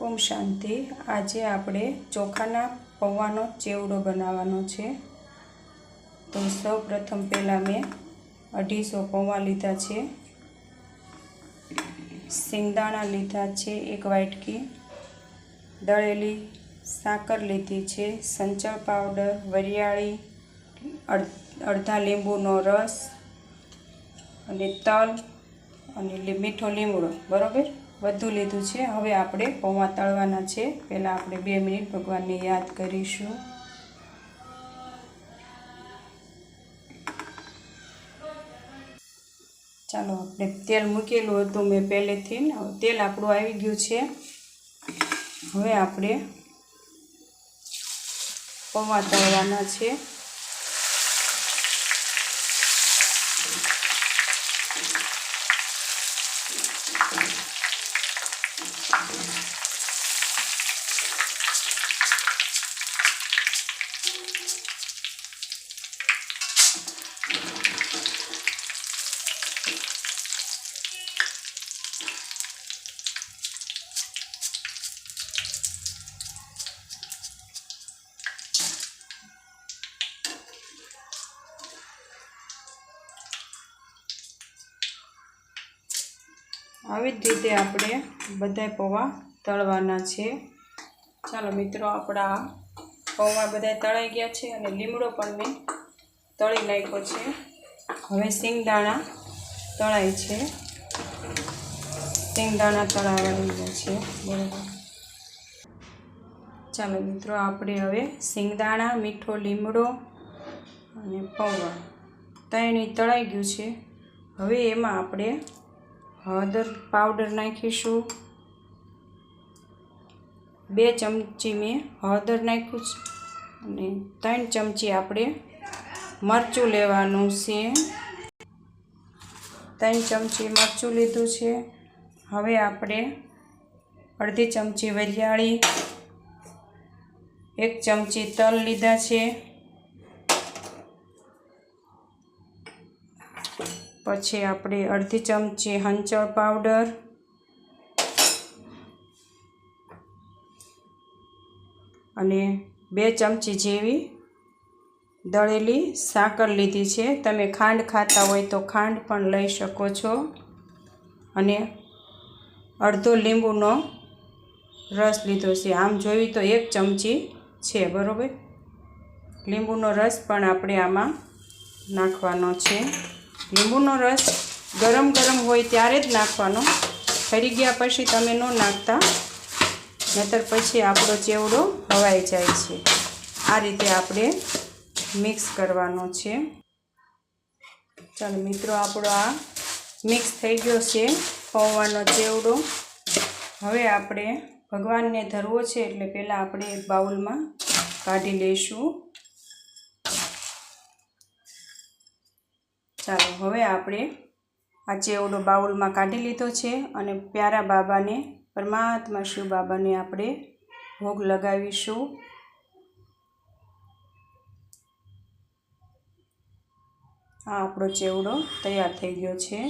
ઓમ શાંતિ. આજે આપણે ચોખાના પૌવાનો ચેવડો બનાવવાનો છે. તો સૌ પ્રથમ પહેલાં મેં અઢીસો પૌવા લીધા છે. સિંગદાણા લીધા છે, એક વાટકી. દળેલી સાકર લીધી છે, સંચળ પાવડર, વરિયાળી, અડ- અડધા લીંબુનો રસ અને તલ અને મીઠો લીમડો. બરાબર? બધું લીધું છે. હવે આપણે પૌવા તળવાના છે. પહેલાં આપણે બે મિનિટ ભગવાનને યાદ કરીશું. ચાલો, આપણે તેલ મૂકેલું હતું મેં પહેલેથી. તેલ આપણું આવી ગયું છે. હવે આપણે પૌવા તળવાના છે. આવી જ રીતે આપણે બધાય પૌવા તળવાના છે. ચાલો મિત્રો, આપણા પૌવા બધા તળાઈ ગયા છે અને લીમડો પણ મેં તળી નાખ્યો છે. હવે સિંગદાણા તળાય છે. સિંગદાણા તળાવા રહ્યા છે. બરાબર. ચાલો મિત્રો, આપણે હવે સિંગદાણા મીઠો લીમડો અને પૌવા ત્રણેય તળાઈ ગયું છે. હવે એમાં આપણે હળદર પાવડર નાખીશું. બે ચમચી મેં હળદર નાખ્યું અને ત્રણ ચમચી આપણે મરચું લેવાનું છે. ત્રણ ચમચી મરચું લીધું છે. હવે આપણે અડધી ચમચી વરિયાળી, એક ચમચી તલ લીધા છે. પછી આપણે અડધી ચમચી હંચળ પાવડર, અને બે ચમચી જેવી દળેલી સાકર લીધી છે. તમે ખાંડ ખાતા હોય તો ખાંડ પણ લઈ શકો છો. અને અડધો લીંબુનો રસ લીધો છે. આમ જોયું તો એક ચમચી છે, બરાબર? લીંબુનો રસ પણ આપણે આમાં નાખવાનો છે. લીંબુનો રસ ગરમ ગરમ હોય ત્યારે જ નાખવાનો. ફરી ગયા પછી તમે ન નાખતા. નહીતર પછી આપણો ચેવડો હવાઈ જાય છે. આ રીતે આપણે મિક્સ કરવાનો છે. ચાલો મિત્રો, આપણો આ મિક્સ થઈ ગયો છે પૌવાનો ચેવડો. હવે આપણે ભગવાનને ધરવો છે એટલે પહેલાં આપણે બાઉલમાં કાઢી લઈશું. ચાલો, હવે આપણે આ ચેવડો બાઉલમાં કાઢી લીધો છે અને પ્યારા બાબાને, પરમાત્મા શિવ બાબાને આપણે ભોગ લગાવીશું. આ આપણો ચેવડો તૈયાર થઈ ગયો છે.